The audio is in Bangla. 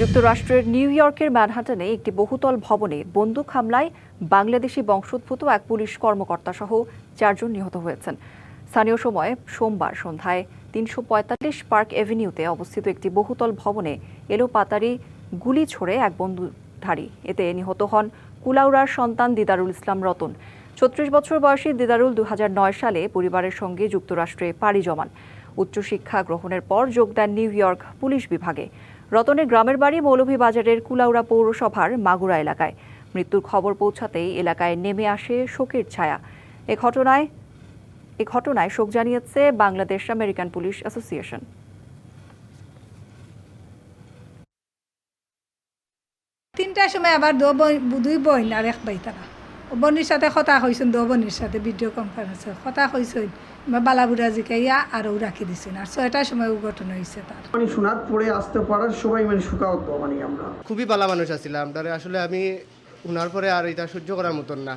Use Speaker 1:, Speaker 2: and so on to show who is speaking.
Speaker 1: যুক্তরাষ্ট্রের নিউ ইয়র্কের ম্যানহাটনে একটি বহুতল ভবনে বন্দুক হামলায় বাংলাদেশি বংশোদ্ভূত এক পুলিশ কর্মকর্তা সহ চারজন নিহত হয়েছেন। স্থানীয় সময় সোমবার সন্ধ্যায় তিনশো পঁয়তাল্লিশ পার্ক এভিনিউতে অবস্থিত একটি বহুতল ভবনে এলো পাতারি গুলি ছড়ে এক বন্দুকধারী। এতে নিহত হন কুলাউড়ার সন্তান দিদারুল ইসলাম রতন। ছত্রিশ বছর বয়সী দিদারুল দু হাজার নয় সালে পরিবারের সঙ্গে যুক্তরাষ্ট্রে পাড়ি জমান। উচ্চশিক্ষা গ্রহণের পর যোগ দেন নিউ ইয়র্ক পুলিশ বিভাগে। রতনের গ্রামের বাড়ি মৌলভীবাজারের কুলাউড়া পৌরসভার মাগুরা এলাকায়। মৃত্যুর খবর পৌঁছাতেই এলাকায় নেমে আসে শোকের ছায়া। এ ঘটনায় এ ঘটনায় শোক জানিয়েছে বাংলাদেশ আমেরিকান পুলিশ অ্যাসোসিয়েশন।
Speaker 2: তিনটার সময় আবার দুই বোন আর এক ভাই তারা। বোনের সাথে কথা হয়েছেন দো বনির সাথে ভিডিও কনফারেন্সে কথা হয়েছেন বালাবুড়া জিকাইয়া আর ও রাখি দিছেন। আর ছয়টার সময় ও ঘটনা হয়েছে তার
Speaker 3: মানে শোনার পরে আসতে পারার সবাই মানে শুকাও মানে আমরা।
Speaker 4: খুবই বালা মানুষ আছিলাম তারে আসলে আমি উনার পরে আর এটা সহ্য করার মতন না।